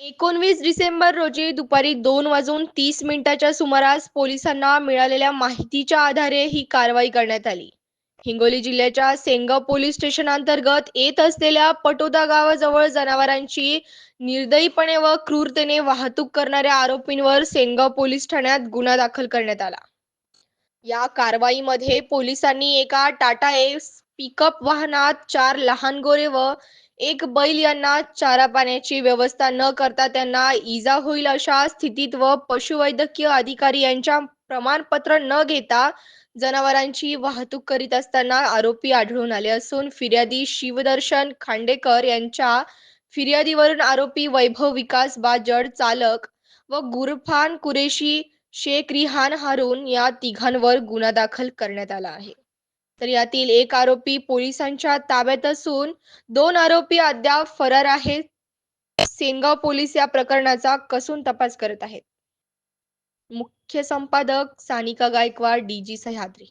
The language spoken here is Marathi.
एकोणवीस डिसेंबर रोजी दुपारी दोन वाजून तीस मिनिटाच्या सुमारास पोलिसांना मिळालेल्या माहितीच्या आधारे ही कारवाई करण्यात आली. हिंगोली जिल्ह्याच्या सेंगाव पोलीस स्टेशन अंतर्गत येत असलेल्या पटोदा गावाजवळ जनावरांची निर्दयीपणे व क्रूरतेने वाहतूक करणाऱ्या आरोपींवर सेनगाव पोलीस ठाण्यात गुन्हा दाखल करण्यात आला. या कारवाईमध्ये पोलिसांनी एका टाटा एस पिकअप वाहनात चार लहान गोरे व एक बैल यांना चारा पाण्याची व्यवस्था न करता त्यांना इजा होईल अशा स्थितीत व पशुवैद्यकीय अधिकारी यांच्या प्रमाणपत्र न घेता जनावरांची वाहतूक करीत असताना आरोपी आढळून आले असून फिर्यादी शिवदर्शन खांडेकर यांच्या फिर्यादीवरून आरोपी वैभव विकास बाजड चालक व गुरफान कुरेशी शेख रिहान हारून या तिघांवर गुन्हा दाखल करण्यात आला आहे. तर यातील एक आरोपी पोलिसांच्या ताब्यात असून दोन आरोपी अद्याप फरार आहेत. सेनगाव पोलीस या प्रकरणाचा कसून तपास करत आहेत. मुख्य संपादक सानिका गायकवाड डीजी सह्याद्री.